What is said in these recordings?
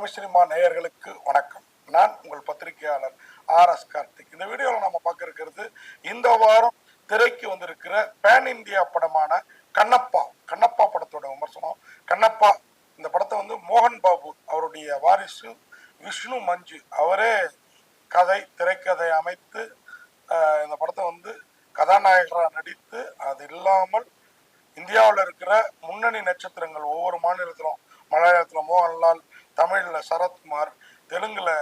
Tamil cinema நேயர்களுக்கு வணக்கம். நான் உங்கள் பத்திரிகையாளர் ஆர் எஸ் கார்த்திக். இந்த வீடியோவில் நம்ம பார்க்க இருக்கிறது இந்த வாரம் திரைக்கு வந்திருக்கிற பேன் இந்தியா படமான கண்ணப்பா. கண்ணப்பா படத்தோட விமர்சனம். கண்ணப்பா இந்த படத்தை வந்து மோகன் பாபு அவருடைய வாரிசு விஷ்ணு மஞ்சு அவரே கதை திரைக்கதை அமைத்து இந்த படத்தை வந்து கதாநாயகராக நடித்து அது இல்லாமல் இந்தியாவில் இருக்கிற முன்னணி நட்சத்திரங்கள் ஒவ்வொரு மாநிலத்திலும் மலையாளத்தில் மோகன்லால் தமிழில் சரத்குமார் தெலுங்கில்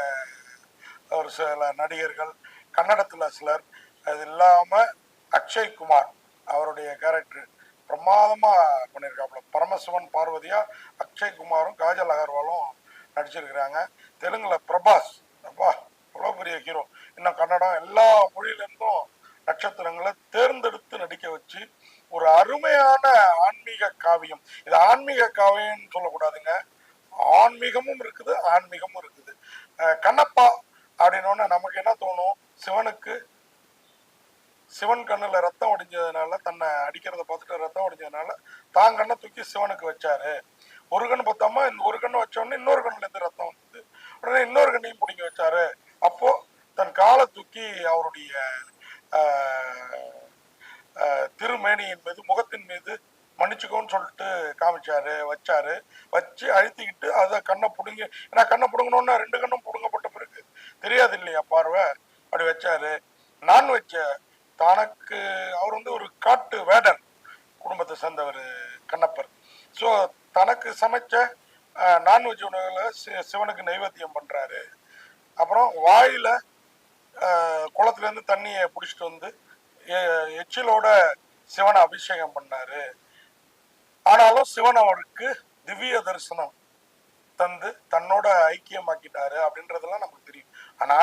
ஒரு சில நடிகர்கள் கன்னடத்தில் சிலர் அது இல்லாமல் அக்ஷய் குமார் அவருடைய கேரக்டர் பிரமாதமாக பண்ணியிருக்காப்புல பரமசிவன் பார்வதியாக அக்ஷய் குமாரும் காஜல் அகர்வாலும் நடிச்சிருக்கிறாங்க. தெலுங்கில் பிரபாஸ். அப்பா அவ்வளோ பெரிய ஹீரோ இன்னும் கன்னடம் எல்லா மொழியிலேருந்தும் நட்சத்திரங்களை தேர்ந்தெடுத்து நடிக்க வச்சு ஒரு அருமையான ஆன்மீக காவியம். இது ஆன்மீக காவியம்னு சொல்லக்கூடாதுங்க. ஆன்மீகமும் இருக்குது ஆன்மீகமும் இருக்குது. கண்ணப்பா அப்படின்னோடனே நமக்கு என்ன தோணும்? சிவனுக்கு சிவன் கண்ணில் ரத்தம் ஒடிஞ்சதுனால தன்னை அடிக்கிறத பார்த்துட்டு ரத்தம் ஒடிஞ்சதுனால தான் கண்ணை தூக்கி சிவனுக்கு வச்சாரு. ஒரு கண் பார்த்தாம? இந்த ஒரு கண்ணை வச்சோடனே இன்னொரு கண்ணுல இருந்து ரத்தம் வந்தது. உடனே இன்னொரு கண்ணையும் பிடிங்கி வச்சாரு. அப்போ தன் காலை தூக்கி அவருடைய திருமேனியின் மீது முகத்தின் மீது மன்னிச்சுக்கோன்னு சொல்லிட்டு காமிச்சாரு வச்சாரு. வச்சு அழுத்திக்கிட்டு அதை கண்ணை பிடுங்க ஏன்னா கண்ணை பிடுங்கணுன்னா ரெண்டு கண்ணும் பிடுங்கப்பட்ட பிறகு தெரியாது இல்லையா பார்வை? அப்படி வச்சாரு. நான் வச்ச தனக்கு அவர் வந்து ஒரு காட்டு வேடன் குடும்பத்தை சேர்ந்தவர் கண்ணப்பர். ஸோ தனக்கு சமைச்ச நான்வெஜ் உணவுகளை சி- சிவனுக்கு நைவேத்தியம் பண்றாரு. அப்புறம் வாயில குளத்துலேருந்து தண்ணியை பிடிச்சிட்டு வந்து எ- எச்சிலோட சிவனை அபிஷேகம் பண்ணாரு. ஆனாலும் சிவன் அவருக்கு திவ்ய தரிசனம் தந்து தன்னோட ஐக்கியமாக்கிட்டாரு அப்படின்றதெல்லாம் நமக்கு தெரியும். ஆனா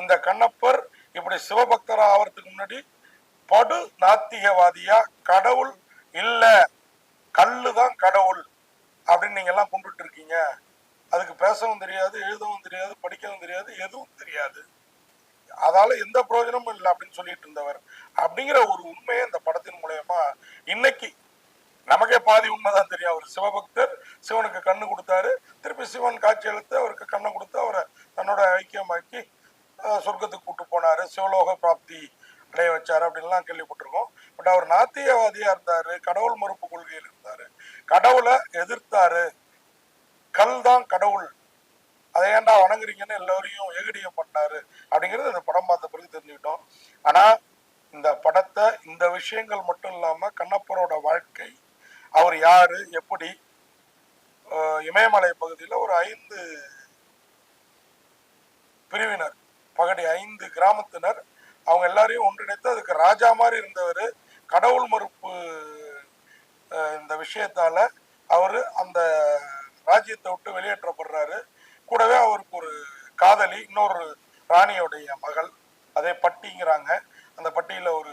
இந்த கண்ணப்பர் இப்படி சிவபக்தரா ஆவறதுக்கு முன்னாடி படு நாத்திகவாதியா கடவுள் இல்ல கல்லு தான் கடவுள் அப்படின்னு நீங்க எல்லாம் கும்பிட்டு இருக்கீங்க. அதுக்கு பேசவும் தெரியாது எழுதவும் தெரியாது படிக்கவும் தெரியாது எதுவும் தெரியாது. அதால எந்த பிரயோஜனமும் இல்லை அப்படின்னு சொல்லிட்டு இருந்தவர். அப்படிங்கிற ஒரு உண்மையை இந்த படத்தின் மூலயமா இன்னைக்கு நமக்கே பாதி உண்மைதான் தெரியும். அவர் சிவபக்தர் சிவனுக்கு கண்ணு கொடுத்தாரு. திருப்பி சிவன் காட்சி அளித்து அவருக்கு கண்ணை கொடுத்து அவரை தன்னோட ஐக்கியமாக்கி சொர்க்கத்துக்கு கூட்டு போனாரு. சிவலோக பிராப்தி அடைய வச்சாரு அப்படின்லாம் கேள்விப்பட்டிருக்கோம். பட் அவர் நாத்தியவாதியா இருந்தாரு. கடவுள் மறுப்பு கொள்கையில் இருந்தாரு. கடவுளை எதிர்த்தாரு. கல் தான் கடவுள். அதை ஏன்டா வணங்குறீங்கன்னு எல்லோரையும் ஏகடியம் பண்ணாரு அப்படிங்கிறது இந்த படம் பார்த்த பிறகு தெரிஞ்சுக்கிட்டோம். ஆனா இந்த படத்தை இந்த விஷயங்கள் மட்டும் இல்லாம கண்ணப்பரோட வாழ்க்கை அவர் யாரு எப்படி இமயமலை பகுதியில் ஒரு ஐந்து பிரிவினர் பகடி ஐந்து கிராமத்தினர் அவங்க எல்லாரையும் ஒன்றிணைத்து அதுக்கு ராஜா மாதிரி இருந்தவர் கடவுள் மறுப்பு இந்த விஷயத்தால அவர் அந்த ராஜ்யத்தை விட்டு வெளியேற்றப்படுறாரு. கூடவே அவருக்கு ஒரு காதலி இன்னொரு ராணியோடைய மகள் அதே பட்டிங்கிறாங்க. அந்த பட்டியில் ஒரு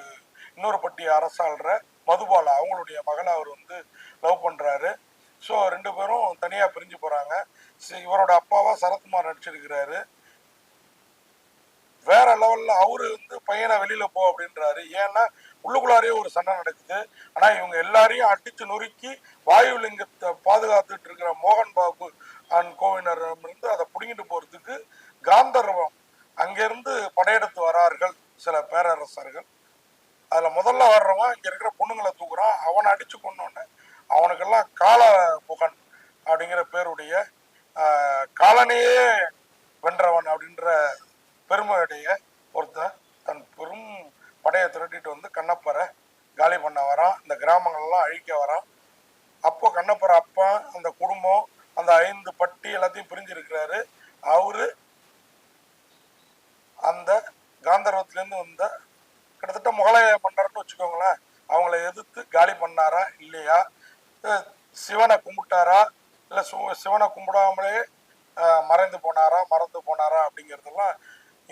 இன்னொரு பட்டி அரசாள்ற மதுபாலா அவங்களுடைய மகனை அவர் வந்து லவ் பண்ணுறாரு ஸோ ரெண்டு பேரும் தனியாக பிரிஞ்சு போகிறாங்க இவரோட அப்பாவா சரத்குமார் நடிச்சிருக்கிறாரு. வேற லெவலில் அவரு வந்து பையனை வெளியில் போ அப்படின்றாரு. ஏன்னா உள்ளுக்குள்ளாரே ஒரு சண்டை நடக்குது. ஆனால் இவங்க எல்லாரையும் அடித்து நொறுக்கி வாயு லிங்கத்தை பாதுகாத்துட்டு இருக்கிற மோகன் பாபு அண்ட் கோவினரிடமிருந்து அதை பிடுங்கிட்டு போகிறதுக்கு காந்தர்வம் அங்கேருந்து படையெடுத்து வரார்கள் சில பேரரசர்கள். அதில் முதல்ல வர்றவன் இங்கே இருக்கிற பொண்ணுங்களை தூக்குறான். அவனை அடித்து கொண்டோன்னு அவனுக்கெல்லாம் கால புகன் அப்படிங்கிற பேருடைய காலனையே வென்றவன் அப்படின்ற பெருமையுடைய ஒருத்தன் தன் பெரும் படையை திரட்டிட்டு வந்து கண்ணப்பரை காலி பண்ண வரான். இந்த கிராமங்கள்லாம் அழிக்க வரான். அப்போ கண்ணப்பர் அப்பா அந்த குடும்பம் அந்த ஐந்து பட்டி எல்லாத்தையும் பிரிஞ்சிருக்கிறாரு. அவரு அந்த காந்தர்வத்திலேருந்து வந்த கிட்டத்தட்ட முகலாய மன்னர்னு வச்சுக்கோங்களேன். அவங்கள எதிர்த்து காலி பண்ணாரா? இல்லையா? சிவனை கும்பிட்டாரா? இல்லை சிவனை கும்பிடாமலே மறைந்து போனாரா? மறந்து போனாரா? அப்படிங்கிறதெல்லாம்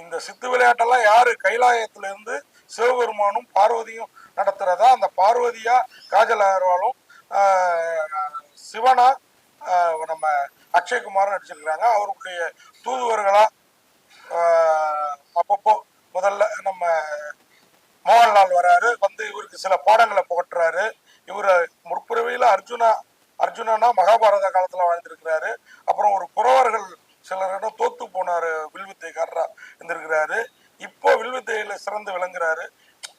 இந்த சித்து விளையாட்டெல்லாம் யாரு? கைலாயத்திலேருந்து சிவபெருமானும் பார்வதியும் நடத்துறதா? அந்த பார்வதியா காஜல் அகர்வாலும் சிவனா நம்ம அக்ஷய்குமார் நடிச்சிருக்கிறாங்க அவருடைய தூதுவர்களா அப்பப்போ முதல்ல நம்ம மோகன்லால் வராரு வந்து இவருக்கு சில பாடங்களை புகட்டுறாரு. இவர் முற்பிறவியில அர்ஜுனா அர்ஜுனனா மகாபாரத காலத்தில் வாழ்ந்திருக்கிறாரு. அப்புறம் ஒரு குறவர்கள் சிலரிடம் தோத்து போனார் வில்வித்தைக்காரராக இருந்திருக்கிறாரு. இப்போ வில்வித்தையில் சிறந்து விளங்குறாரு.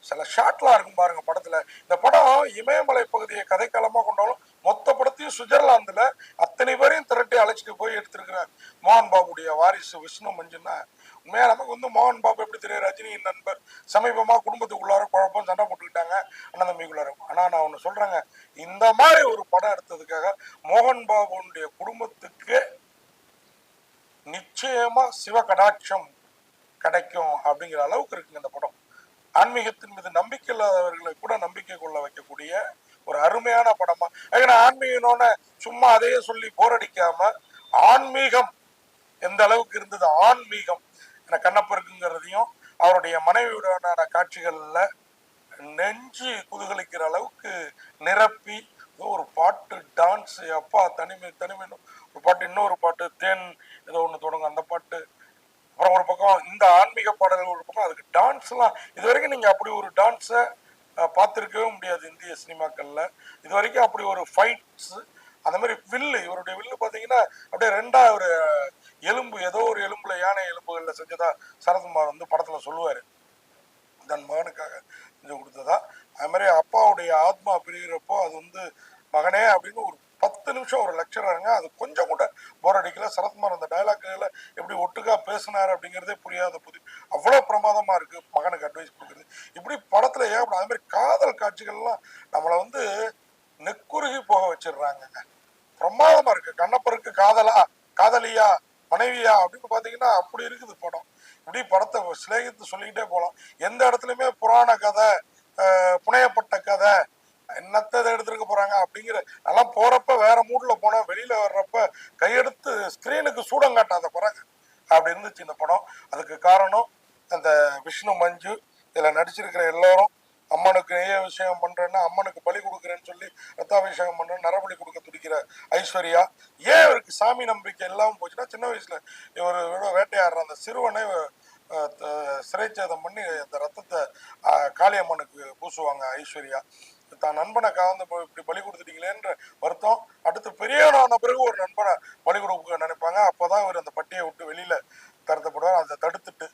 சில ஷாட்லாம் இருக்கும் பாருங்க படத்துல. இந்த படம் இமயமலை பகுதியை கதைக்களமா கொண்டாலும் மொத்த படத்தையும் சுவிட்சர்லாந்துல அத்தனை பேரையும் திரட்டி அழைச்சிட்டு போய் எடுத்திருக்கிறார். மோகன் பாபுடைய வாரிசு விஷ்ணு மஞ்சுன்னா உண்மையா நமக்கு வந்து மோகன் பாபு எப்படி தெரியும் ரஜினியின் நண்பர். சமீபமா குடும்பத்துக்குள்ளார குழப்பம் சண்டை போட்டுக்கிட்டாங்க அண்ணன் தம்பிக்குள்ளார. ஆனா நான் ஒண்ணு சொல்றேங்க. இந்த மாதிரி ஒரு படம் எடுத்ததுக்காக மோகன் பாபுடைய குடும்பத்துக்கு நிச்சயமா சிவ கடாட்சம் கிடைக்கும் அப்படிங்கிற அளவுக்கு இருக்குங்க இந்த படம். ஆன்மீகத்தின் மீது நம்பிக்கை இல்லாதவர்களை கூட நம்பிக்கை கொள்ள வைக்கக்கூடிய ஒரு அருமையான படமா. ஏன்னா ஆன்மீகனோட சும்மா அதையே சொல்லி போரடிக்காம ஆன்மீகம் எந்த அளவுக்கு இருந்தது? ஆன்மீகம். கண்ணப்பருக்குங்கிறதையும் அவருடைய மனைவியுடனான காட்சிகள்ல நெஞ்சு குதுகலிக்கிற அளவுக்கு நிரப்பி ஏதோ ஒரு பாட்டு டான்ஸ் அப்பா தனிமை தனிமை ஒரு பாட்டு இன்னொரு பாட்டு தேன் ஏதோ ஒன்று தொடங்கும் அந்த பாட்டு. அப்புறம் ஒரு பக்கம் இந்த ஆன்மீக பாடல்கள் ஒரு பக்கம் அதுக்கு டான்ஸ்லாம் இது வரைக்கும் நீங்கள் அப்படி ஒரு டான்ஸை பார்த்துருக்கவே முடியாது இந்திய சினிமாக்களில். இது வரைக்கும் அப்படி ஒரு ஃபைட்ஸ் அந்த மாதிரி வில்லு இவருடைய வில்லு பார்த்தீங்கன்னா அப்படியே ரெண்டா ஒரு எலும்பு ஏதோ ஒரு எலும்பு யானை எலும்புகளில் செஞ்சதா சரத்குமார் வந்து படத்தில் சொல்லுவார். தன் மகனுக்காக செஞ்சு கொடுத்ததா. அது மாதிரி அப்பாவுடைய ஆத்மா பிரிகிறப்போ அது வந்து மகனே அப்படின்னு ஒரு பத்து நிமிஷம் ஒரு லெக்சரருங்க அது கொஞ்சம் கூட போர் அடிக்கல. சரத்குமார் அந்த டைலாக்குகளை எப்படி ஒட்டுக்கா பேசினார் அப்படிங்கிறதே புரியாத புது அவ்வளோ பிரமாதமாக இருக்கு மகனுக்கு அட்வைஸ் கொடுக்குறது. இப்படி படத்துல ஏன் அது மாதிரி காதல் காட்சிகள்லாம் நம்மளை வந்து நெக்குருகி போக வச்சிடுறாங்க. பிரமாதமாக இருக்கு. கண்ணப்பருக்கு காதலா காதலியா மனைவியா அப்படின்னு பாத்தீங்கன்னா அப்படி இருக்குது படம். இப்படி படத்தை சிலேகித்து சொல்லிக்கிட்டே போகலாம் எந்த இடத்துலயுமே புராண கதை புனையப்பட்ட கதை என்னத்தை எடுத்துருக்க போறாங்க அப்படிங்கிற நல்லா போறப்ப வேற மூட்ல போனால் வெளியில வர்றப்ப கையெடுத்து ஸ்கிரீனுக்கு சூடம் காட்டாத குறைங்க அப்படி இருந்துச்சு இந்த படம். அதுக்கு காரணம் அந்த விஷ்ணு மஞ்சு இதில் நடிச்சிருக்கிற எல்லோரும் அம்மனுக்கு நெய்ய அபிஷேகம் பண்றேன்னா அம்மனுக்கு பலி கொடுக்குறேன்னு சொல்லி ரத்தாபிஷேகம் பண்றேன் நரபலி கொடுக்க துடிக்கிற ஐஸ்வர்யா. ஏன் இவருக்கு சாமி நம்பிக்கை இல்லாமல் போச்சுன்னா சின்ன வயசுல இவர் வேட்டையாடுற அந்த சிறுவனை சிறைச்சேதம் பண்ணி அந்த ரத்தத்தை காளியம்மனுக்கு பூசுவாங்க ஐஸ்வர்யா. தான் நண்பனை காந்து போய் இப்படி பலி கொடுத்துட்டீங்களேன்ற வருத்தம். அடுத்து பெரியவனான பிறகு ஒரு நண்பனை பலி கொடுக்க நினைப்பாங்க. அப்போதான் இவர் அந்த பட்டியை விட்டு வெளியில தரத்தப்படுவார். அதை தடுத்துட்டு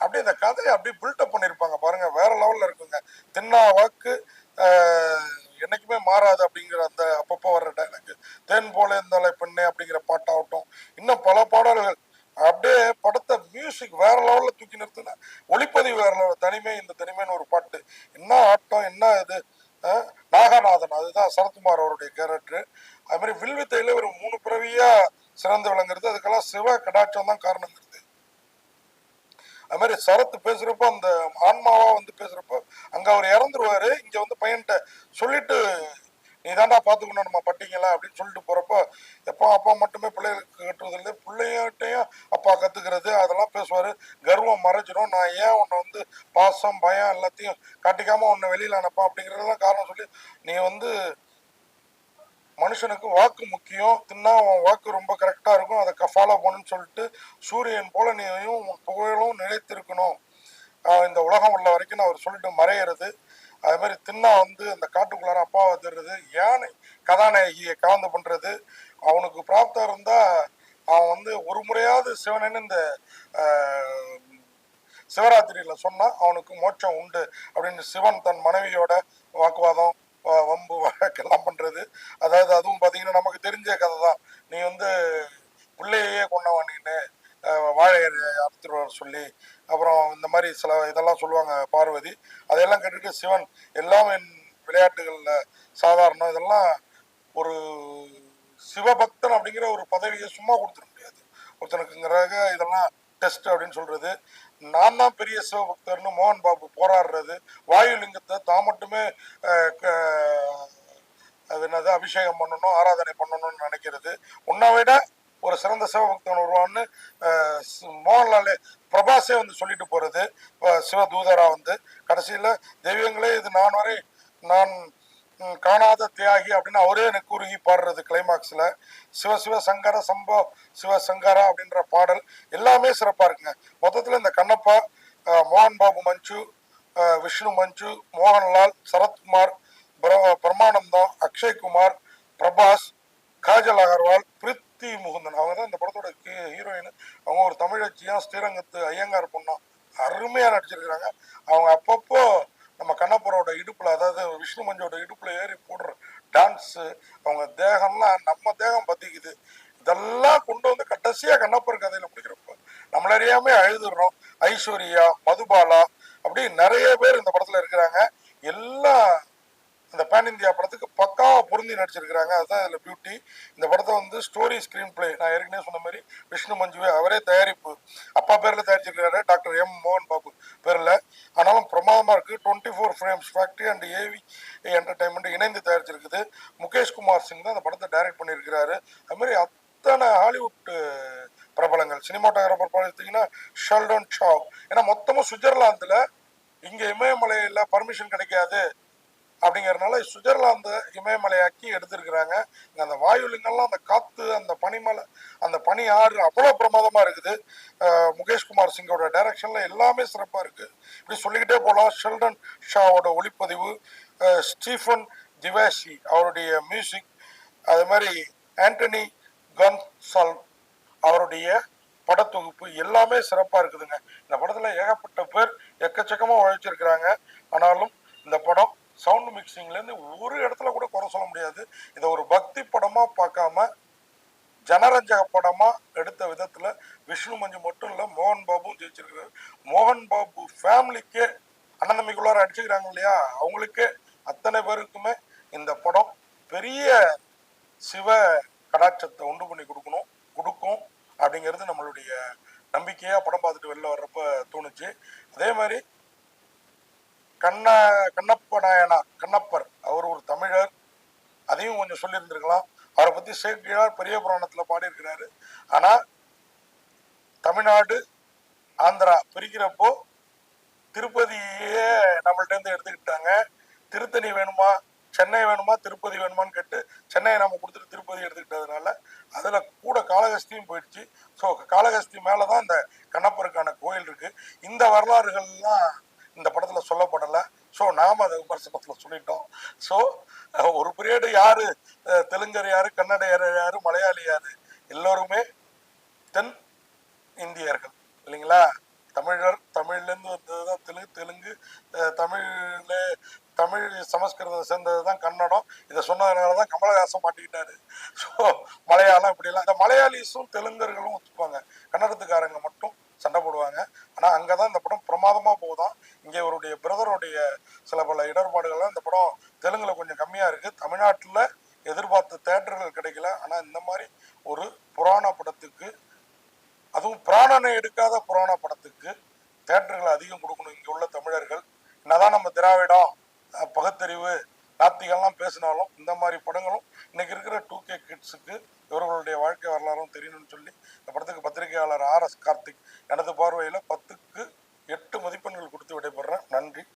அப்படியே இந்த கதையை அப்படியே பில்டப் பண்ணியிருப்பாங்க. பாருங்க வேற லெவல்ல இருக்கு தின்னா வாக்கு ஆஹ், என்னைக்குமே மாறாது அப்படிங்கிற அந்த அப்பப்போ வர்ற டைலாக் தேன் போல இருந்தாலே பெண்ணே அப்படிங்கிற பாட்டாகட்டும். இன்னும் பல பாடல்கள். அப்படியே படத்தை மியூசிக் வேற லெவலில் தூக்கி நிறுத்தின. ஒளிப்பதிவு வேற லெவல் தனிமை இந்த தனிமைன்னு ஒரு பாட்டு. என்ன ஆட்டம் என்ன இது? நாகநாதன். அதுதான் சரத்குமார் அவருடைய கேரக்டர் அது மாதிரி வில்வித்தையில ஒரு மூணு பிறவியா சிறந்து விளங்குறது. அதுக்கெல்லாம் சிவ கடாட்சம் தான் காரணங்கிறது அது மாதிரி சரத்து பேசுறப்போ அந்த ஆன்மாவா வந்து பேசுறப்போ அங்க அவர் இறந்துருவாரு இங்க வந்து பையன்கிட்ட சொல்லிட்டு நீ தாண்டா பாத்துக்கணும் நம்ம பட்டிங்களா அப்படின்னு சொல்லிட்டு போறப்போ எப்போ அப்பா மட்டுமே பிள்ளைகளுக்கு கட்டுறது இல்லை பிள்ளைகிட்டையும் அப்பா கத்துக்கிறது அதெல்லாம் பேசுவாரு. கர்வம் மறைஞ்சிடும் நான் ஏன் உன்னை வந்து பாசம் பயம் எல்லாத்தையும் காட்டிக்காம உன்னை வெளியில அனுப்பான் அப்படிங்கறதெல்லாம் காரணம் சொல்லி நீ வந்து மனுஷனுக்கு வாக்கு முக்கியம். தின்னா உன் வாக்கு ரொம்ப கரெக்டா இருக்கும். அதை ஃபாலோ பண்ணுன்னு சொல்லிட்டு சூரியன் போல நீயும் புகழும் நிலைத்திருக்கணும் இந்த உலகம் உள்ள வரைக்கும் அவர் சொல்லிட்டு மறையிறது. அது மாதிரி தின்னா வந்து அந்த காட்டுக்குள்ளார அப்பாவை தருறது ஏன் கதாநாயகியை கலந்து பண்றது? அவனுக்கு பிராப்தம் இருந்தா அவன் வந்து ஒரு முறையாவது சிவனன்னு இந்த சிவராத்திரியில் சிவராத்திரியில சொன்னா அவனுக்கு மோட்சம் உண்டு அப்படின்னு சிவன் தன் மனைவியோட வாக்குவாதம் வம்பு வழக்கெல்லாம் பண்றது. அதாவது அதுவும் பாத்தீங்கன்னா நமக்கு தெரிஞ்ச கதை தான் நீ வந்து பிள்ளையே கொண்டவன் நீனு வாழை அறுத்துருவார் வர சொல்லி அப்புறம் இந்த மாதிரி சில இதெல்லாம் சொல்லுவாங்க பார்வதி. அதையெல்லாம் கேட்டுட்டு சிவன் எல்லாம் என் விளையாட்டுகள்ல சாதாரணம். இதெல்லாம் ஒரு சிவபக்தன் அப்படிங்கிற ஒரு பதவியை சும்மா கொடுத்துட முடியாது. ஒருத்தனுக்குங்கிறாக இதெல்லாம் டெஸ்ட் அப்படின்னு சொல்றது. நான் தான் பெரிய சிவபக்தர்னு மோகன் பாபு போராடுறது. வாயுலிங்கத்தை தான் மட்டுமே க- அது என்னது அபிஷேகம் பண்ணணும் ஆராதனை பண்ணணும்னு நினைக்கிறது. உன்னை விட ஒரு சிறந்த சிவபக்தன் வருவான்னு மோகன்லாலே பிரபாஸே வந்து சொல்லிட்டு போறது. அஹ், சிவதூதரா வந்து. கடைசியில தெய்வங்களே இது நான் வரை நான் காணாத தியாகி அப்படின்னு அவரே எனக்கு கூறுகி பாடுறது கிளைமாக்ஸில் சிவ சிவ சங்கர சம்போ சிவ சங்கரா அப்படின்ற பாடல் எல்லாமே சிறப்பாக இருக்குங்க. மொத்தத்தில் இந்த கண்ணப்பா மோகன் பாபு மஞ்சு விஷ்ணு மஞ்சு மோகன்லால் சரத்குமார் பிர- பிரமானந்தம் அக்ஷய்குமார் பிரபாஸ் காஜல் அகர்வால் பிரித்தி முகுந்தன். அவங்க தான் இந்த படத்தோட ஹீரோயின் அவங்க ஒரு தமிழச்சியும் ஸ்ரீரங்கத்து ஐயங்கார் பொண்ணா. அருமையாக நடிச்சிருக்கிறாங்க. அவங்க அப்பப்போ நம்ம கண்ணப்பரோட இடுப்புல அதாவது விஷ்ணு மஞ்சோட இடுப்புல ஏறி போடுற டான்ஸ் அவங்க தேகம்லாம் நம்ம தேகம் பத்திக்குது. இதெல்லாம் கொண்டு வந்து கடைசியா கண்ணப்பர் கதையில முடிக்கிறப்ப நம்மள அறியாம அழுதுடுறோம் ஐஸ்வர்யா மதுபாலா அப்படி நிறைய பேர் இந்த படத்துல இருக்கிறாங்க. எல்லாம் இந்த பேன் இந்தியா படத்துக்கு பக்காவாக பொருந்தி நடிச்சிருக்கிறாங்க. அதுதான் இதில் பியூட்டி இந்த படத்தை வந்து ஸ்டோரி ஸ்க்ரீன் பிளே நான் ஏற்கனவே சொன்ன மாதிரி விஷ்ணு மஞ்சுவே அவரே தயாரிப்பு. அப்பா பேரில் தயாரிச்சிருக்கிறாரு டாக்டர் எம் மோகன் பாபு பேரில். ஆனாலும் பிரமாதமாக இருக்குது twenty four frames factory and AV entertainment இணைந்து தயாரிச்சிருக்குது. முகேஷ் குமார் சிங் தான் அந்த படத்தை டைரக்ட் பண்ணியிருக்கிறாரு. அதுமாதிரி அத்தனை ஹாலிவுட் பிரபலங்கள். சினிமாட்டோகிராஃபர் பார்த்தீங்கன்னா ஷெல்டன் ஷாவ் ஏன்னா மொத்தமும் சுவிட்சர்லாந்தில் இங்கே இமயமலையில் பர்மிஷன் கிடைக்காது. அப்படிங்கிறதுனால சுவிட்சர்லாந்து இமயமலையாக்கி எடுத்திருக்கிறாங்க. அந்த வாயுலிங்கெல்லாம் அந்த காத்து அந்த பனிமலை அந்த பனி ஆறு அவ்வளோ பிரமாதமாக இருக்குது. முகேஷ்குமார் சிங்கோட டைரக்ஷனில் எல்லாமே சிறப்பாக இருக்குது இப்படி சொல்லிக்கிட்டே போகலாம் ஷெல்டன் ஷாவோட ஒளிப்பதிவு ஸ்டீஃபன் திவாசி அவருடைய மியூசிக் அது மாதிரி ஆண்டனி கன்சால் அவருடைய படத்தொகுப்பு எல்லாமே சிறப்பாக இருக்குதுங்க. இந்த படத்தில் ஏகப்பட்ட பேர் எக்கச்சக்கமாக உழைச்சிருக்கிறாங்க. ஆனாலும் இந்த படம் சவுண்ட் மிக்சிங்லேருந்து ஒரு இடத்துல கூட குறை சொல்ல முடியாது. இதை ஒரு பக்தி படமாக பார்க்காம ஜனரஞ்சக படமாக எடுத்த விதத்தில் விஷ்ணு மஞ்சு மட்டும் இல்லை மோகன் பாபுவும் ஜெயிச்சிருக்கிறாரு மோகன் பாபு ஃபேமிலிக்கே அண்ணன் தம்பிக்குள்ளார அடிச்சுக்கிறாங்க இல்லையா? அவங்களுக்கே அத்தனை பேருக்குமே இந்த படம் பெரிய சிவ கடாட்சத்தை உண்டு பண்ணி கொடுக்கணும் கொடுக்கும் அப்படிங்கிறது நம்மளுடைய நம்பிக்கையாக படம் பார்த்துட்டு வெளில வர்றப்ப தோணுச்சு. அதே மாதிரி கண்ண கண்ணப்ப நாயனார் கண்ணப்பர். அவர் ஒரு தமிழர். அதையும் கொஞ்சம் சொல்லியிருந்திருக்கலாம். அவரை பத்தி சேக்கிழார் பெரிய புராணத்துல பாடியிருக்கிறாரு. ஆனா தமிழ்நாடு ஆந்திரா பிரிக்கிறப்போ திருப்பதியே நம்மள்ட்ட இருந்து எடுத்துக்கிட்டாங்க. திருத்தணி வேணுமா? சென்னை வேணுமா? திருப்பதி வேணுமான்னு கேட்டு சென்னையை நம்ம கொடுத்துட்டு திருப்பதி எடுத்துக்கிட்டதுனால அதுல கூட காளகஸ்தியும் போயிடுச்சு. ஸோ காளகஸ்தி மேலதான் இந்த கண்ணப்பருக்கான கோயில் இருக்கு. இந்த வரலாறுகள்லாம் இந்த படத்துல சொல்லப்படலை ஸோ நாம அதை விமர்சனத்துல சொல்லிட்டோம். ஸோ ஒரு பீரியடு யாரு தெலுங்கர் யாரு கன்னடையர் யாரு மலையாளி யாரு எல்லோருமே தென் இந்தியர்கள். இல்லைங்களா? தமிழர் தமிழ்லேருந்து வந்தது தான் தெலுங்கு தெலுங்கு தமிழில் தமிழ்ல தமிழ் சமஸ்கிருதம் சேர்ந்தது தான் கன்னடம். இதை சொன்னதுனால தான் கமலஹாசன் மாட்டிக்கிட்டாரு. ஸோ மலையாளம் இப்படிலாம் இந்த மலையாளிஸும் தெலுங்கர்களும் ஒத்துப்பாங்க கன்னடத்துக்காரங்க மட்டும் சண்டை போடுவாங்க. ஆனால் அங்கே தான் இந்த படம் பிரமாதமாக போகுதாம் இங்கே இவருடைய பிரதருடைய சில பல இடர்பாடுகள்லாம் இந்த படம் தெலுங்குல கொஞ்சம் கம்மியா இருக்கு. தமிழ்நாட்டில் எதிர்பார்த்த தேட்டர்கள் கிடைக்கல. ஆனா இந்த மாதிரி ஒரு புராண படத்துக்கு அதுவும் பிராணனை எடுக்காத புராண படத்துக்கு தேட்டர்களை அதிகம் கொடுக்கணும். இங்க உள்ள தமிழர்கள். என்னதான் நம்ம திராவிடம் பகுத்தறிவு நாத்திகள்லாம் பேசினாலும் இந்த மாதிரி படங்களும் இன்னைக்கு இருக்கிற டூ கே கிட்ஸுக்கு இவர்களுடைய வாழ்க்கை வரலாறும் தெரியணும்னு சொல்லி இந்த படத்துக்கு பத்திரிகையாளர் ஆர் எஸ் கார்த்திக் எனது பார்வையில் பத்துக்கு எட்டு மதிப்பெண்கள் கொடுத்து விடைபெறேன் நன்றி.